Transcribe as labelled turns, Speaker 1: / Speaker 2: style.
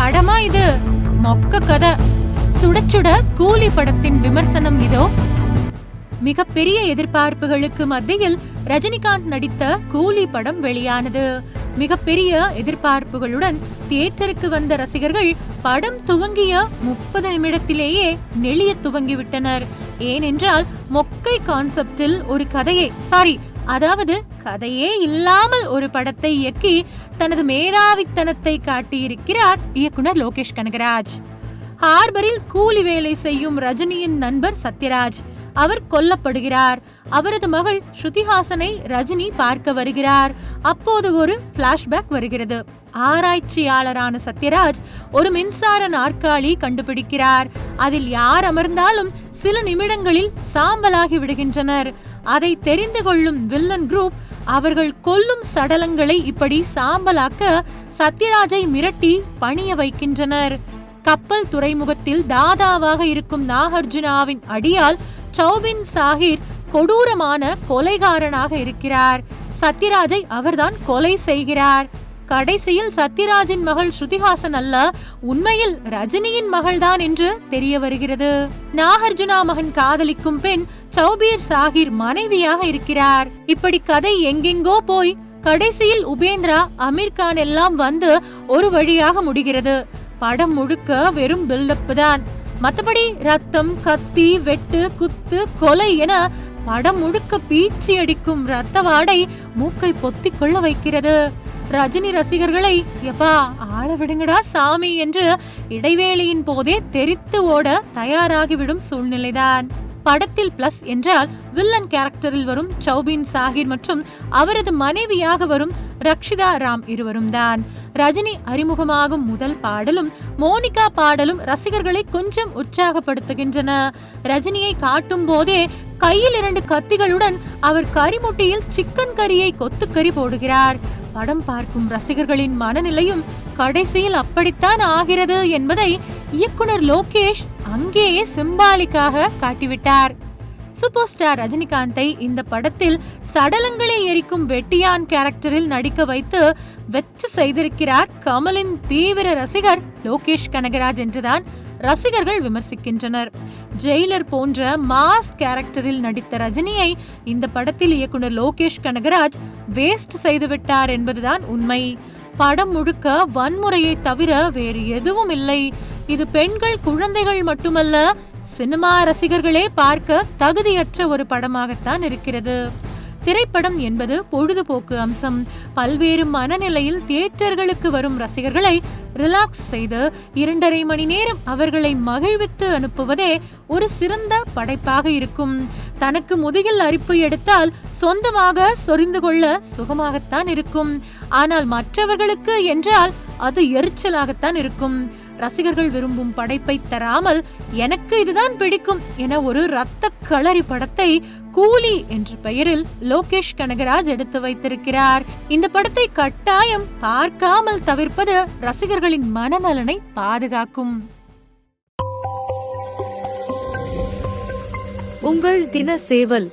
Speaker 1: படமா இது? மொக்க கதை. சுட சுட கூலி படத்தின் விமர்சனம் இதோ. மிகப்பெரிய எதிர்பார்ப்புகளுக்கு மத்தியில் ரஜினிகாந்த் நடித்த கூலி படம் வெளியானது. மிகப்பெரிய எதிர்பார்ப்புகளுடன் தியேட்டருக்கு வந்த ரசிகர்கள் படம் துவங்கிய முப்பது நிமிடத்திலேயே நெளிய துவங்கிவிட்டனர். ஏனென்றால் மொக்கை கான்செப்டில் ஒரு கதையை சாரி அதாவது கதையே இல்லாமல் ஒரு படத்தை இயக்கி தனது மேதாவித்தனத்தை காட்டியிருக்கிறார் இயக்குனர் லோகேஷ் கனகராஜ். ஹார்பரில் கூலி வேலை செய்யும் ரஜினியின் நண்பர் சத்யராஜ். அவர் கொல்லப்படுகிறார். அவரது மகள் ஸ்ருதிஹாசனை ரஜினி பார்க்க வருகிறார். அப்போது ஒரு பிளாஷ்பேக் வருகிறது. ஆராய்ச்சியாளரான சத்யராஜ் ஒரு மின்சார நாற்காலி கண்டுபிடிக்கிறார். அதில் யார் அமர்ந்தாலும் சில நிமிடங்களில் சாம்பலாகி விடுகின்றனர். அதை தெரிந்து கொள்ளும் வில்லன் குரூப் அவர்கள் கொல்லும் சடலங்களை இப்படி சாம்பலாக்க சத்யராஜை மிரட்டி பணிய வைக்கின்றனர். கப்பல் துறைமுகத்தில் தாதாவாக இருக்கும் நாகார்ஜுனாவின் அடியால் சௌபின் சாஹிர் கொடூரமான கொலைகாரனாக இருக்கிறார். சத்யராஜை அவர்தான் கொலை செய்கிறார். கடைசியில் சத்யராஜின் மகள் ஸ்ருதிஹாசன் அல்ல உண்மையில் ரஜினியின் மகள்தான் என்று தெரிய வருகிறது. நாகார்ஜுனா மகன் காதலிக்கும் பெண் சௌபீர் சாஹிர் மனைவியாக இருக்கிறார். இப்படி கதை எங்கெங்கோ போய் கடைசியில் உபேந்திரா அமீர் கான் எல்லாம் வந்து ஒரு வழியாக முடிகிறது. படம் முழுக்க வெறும் பில்டப் தான். மத்தபடி ரத்தம் கத்தி வெட்டு குத்து கொலை என படம் முழுக்க பீச்சி அடிக்கும் ரத்த வாடை மூக்கை பொத்தி கொள்ள வைக்கிறது. ரஜினி ரசிகர்களை எப்பா ஆள விடுங்கடா சாமி என்று இடைவேளையின் போதே தெரித்து ஓட தயாராகிவிடும் சூழ்நிலைதான். படத்தில் பிளஸ் என்றால் வில்லன் கேரக்டரில் வரும் சௌபின் சாகிர் மற்றும் அவரது மனைவியாக வரும் ரக்ஷிதா ராம் இருவரும் தான். ரஜினி அறிமுகமாகும் முதல் பாடலும் மோனிகா பாடலும் ரசிகர்களை கொஞ்சம் உற்சாகப்படுத்துகின்றன. ரஜினியை காட்டும் போதே கையில் இரண்டு கத்திகளுடன் அவர் கரிமுட்டியில் சிக்கன் கறியை கொத்துக்கறி போடுகிறார். படம் பார்க்கும் ரசிகர்களின் மனநிலையும் கடைசியில் அப்படித்தான் ஆகிறது என்பதை இயக்குனர் லோகேஷ் அங்கேயே சிம்பாலிக்காக காட்டிவிட்டார். சூப்பர் ஸ்டார் ரஜினிகாந்தை இந்த படத்தில் சடலங்களை எரிக்கும் வெட்டியான் கேரக்டரில் நடிக்க வைத்து வெச்சு செய்திருக்கிறார் கமலின் தீவிர ரசிகர் லோகேஷ் கனகராஜ் என்றுதான் ரசிகர்கள் விமர்சிக்கின்றனர். ஜெயிலர் போன்ற மாஸ் கேரக்டரில் நடித்த ரஜினியை இந்த படத்தில் இயக்குனர் லோகேஷ் கனகராஜ் வேஸ்ட் செய்துவிட்டார் என்பதுதான் உண்மை. படம் முழுக்க வன்முறையை தவிர வேறு எதுவும் இல்லை. இது பெண்கள் குழந்தைகள் மட்டுமல்ல சினிமா ரசிகர்களே பார்க்க தகுதியற்ற ஒரு படமாகத்தான் இருக்கிறது. திரைப்படம் என்பது பொழுதுபோக்கு அம்சம். பல்வேறு மனநிலையில் தியேட்டர்களுக்கு வரும் ரசிகர்களை ரிலாக்ஸ் செய்து இரண்டரை மணி நேரம் அவர்களை மகிழ்வித்து அனுப்புவதே ஒரு சிறந்த படைப்பாக இருக்கும். தனக்கு முதுகில் அரிப்பு எடுத்தால் சொந்தமாக சொரிந்து கொள்ள சுகமாகத்தான் இருக்கும். ஆனால் மற்றவர்களுக்கு என்றால் அது எரிச்சலாகத்தான் இருக்கும். ரசிகர்கள் விரும்பும் படைப்பை தராமல் எனக்கு இதுதான் பிடிக்கும் என ஒரு ரத்த களரி படத்தை கூலி என்ற பெயரில் லோகேஷ் கனகராஜ் எடுத்து வைத்திருக்கிறார். இந்த படத்தை கட்டாயம் பார்க்காமல் தவிர்ப்பது ரசிகர்களின் மனநலனை பாதுகாக்கும்.
Speaker 2: உங்கள் தின சேவல்